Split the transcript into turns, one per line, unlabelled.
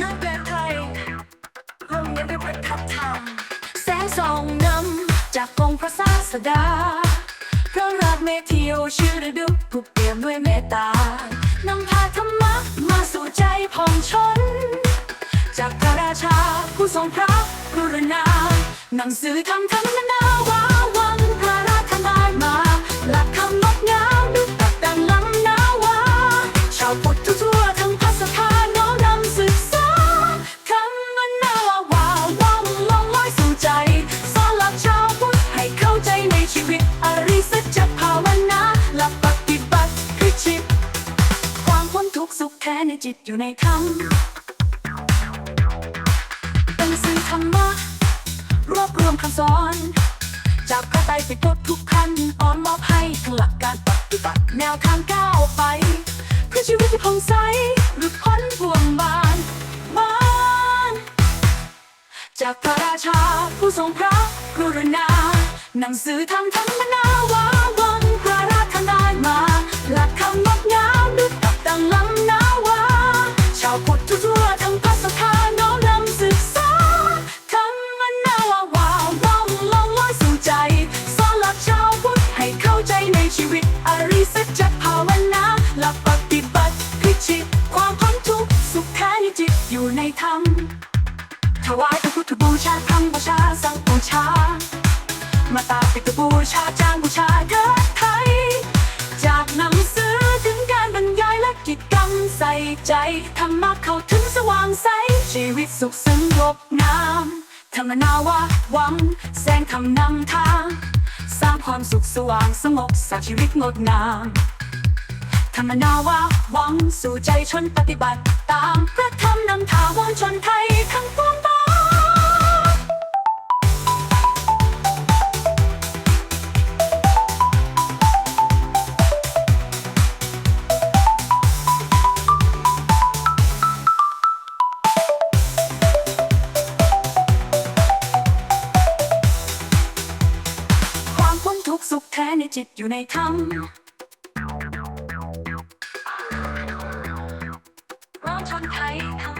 งานแบบไทยร่มเรียนด้วยประทับธรรมแสงส่องนำจากองค์พระศาสดาพระรักเมฆที่โอชื่อฤดูผูกเปี่ยมด้วยเมตตานำพาธรรมะมาสู่ใจผ่องชน จากพระราชาผู้ทรงพระกรุณาหนังสือทำธรรมนาว้า ชีวิตอริสัจภาวนาหลักปฏิบัติคือชิต ความพ้นทุกข์สุขแท้ในจิตอยู่ในธรรมเป็นสื่อธรรมะรวบรวมคำสอน จากพระไตรปิฎกทุกขั้นอ่อนมอบให้ทั้งหลักการปฏิบัติแนวทางก้าวไปเพื่อชีวิตที่ผ่องใสหลุดพ้นบ่วงมารมารจากพระราชาผู้ทรงพระกรุณา หนังสือทำธรรมนาวาวันพระราชนายมาหลักคำงดงามดุจตักดังลำนาวา ชาวพุทธทั่วทั้งพัสถานน้อมนำศึกษาธรรมนาวาวาวว่องลองลอยสู่ใจสอนหลักชาวพุทธให้เข้าใจในชีวิตอริสัจภาวนาหลักปฏิบัติพิชิตความพ้นทุกข์สุขแท้จิตอยู่ในธรรมถวายพระพุทธบูชาธรรมบูชาสังบูชา มาตาปิดบูชาจางบูชาเทิดไทย จากหนังสือถึงการบรรยายและกิจกรรมใส่ใจธรรมะเข้าถึงสว่างใส ชีวิตสุขสงบงามธรรมนาวาหวัง แสงธรรมนำทาง สร้างความสุขสว่างสงบสักชีวิตงดงามธรรมนาวาหวังสู่ใจชนปฏิบัติ ตามพระธรรมนำทาง ขสุขแท้ในจิตอยู่ในธรรมเราชนไทยทำ